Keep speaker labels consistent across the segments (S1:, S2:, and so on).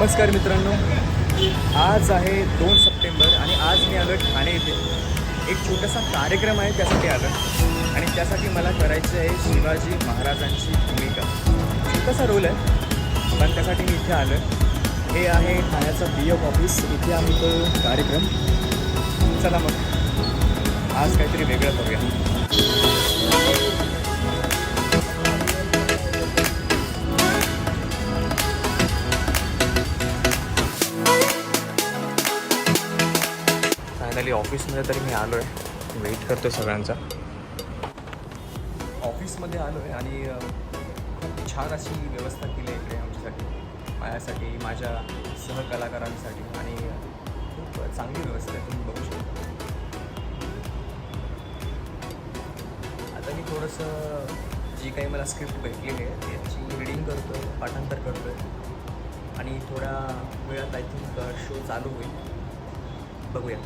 S1: नमस्कार मित्रांनो. आज आहे दोन सप्टेंबर आणि आज मी आलो ठाणे येथे एक छोटासा कार्यक्रम आहे त्यासाठी आलं आणि त्यासाठी मला करायची आहे शिवाजी महाराजांची भूमिका. छोटासा रोल आहे पण त्यासाठी मी इथे आलो हे आहे ठाण्याचं बी एफ ऑफिस इथे आम्ही तो कार्यक्रम. चला मग. आज काहीतरी वेगळं करूया फायनली ऑफिसमध्ये तरी मी आलो आहे वेट करतो सगळ्यांचा. ऑफिसमध्ये आलो आहे आणि खूप छान अशी व्यवस्था केली आहे इकडे आमच्यासाठी माझ्यासाठी माझ्या सहकलाकारांसाठी आणि खूप चांगली व्यवस्था आहे तुम्ही बघू शकता. आता मी थोडंसं जी काही मला स्क्रिप्ट भेटलेली आहे त्याची रिडिंग करतो आहे पाठांतर करतो आहे आणि थोड्या वेळात आय थिंक शो चालू होईल. बघूया.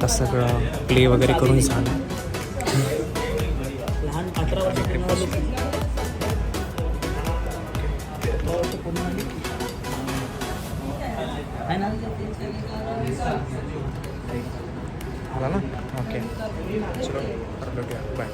S1: आता सगळं प्ले वगैरे करून झालं.
S2: लहान अठरा वर्षापर्यंत आहे ना
S1: आला ना ओके. चलो परत भेटूया. बाय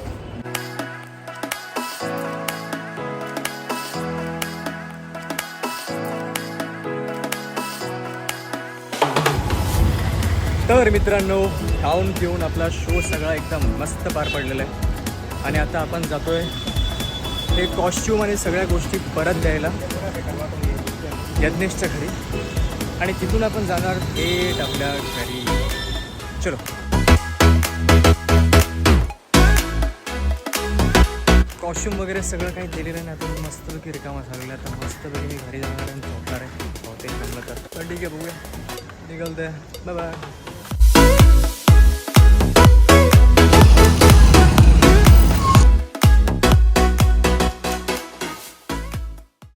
S1: तर मित्रांनो खाऊन पिऊन आपला शो सगळा एकदम मस्त पार पडलेला आहे. आणि आता आपण जातोय हे कॉस्ट्यूम आणि सगळ्या गोष्टी परत द्यायला यज्ञेशच्या घरी. आणि तिथून आपण जाणार थेट आपल्या घरी. चलो. कॉस्ट्युम वगैरे सगळं काही दिलेलं नाही आता मी मस्तपैकी रिकामा झालेला आहे. तर मस्तपैकी मी घरी जाणार आणि झोपणार आहे. बहुतेक जमलं तर. ठीक आहे बघूया. निघालते. Bye bye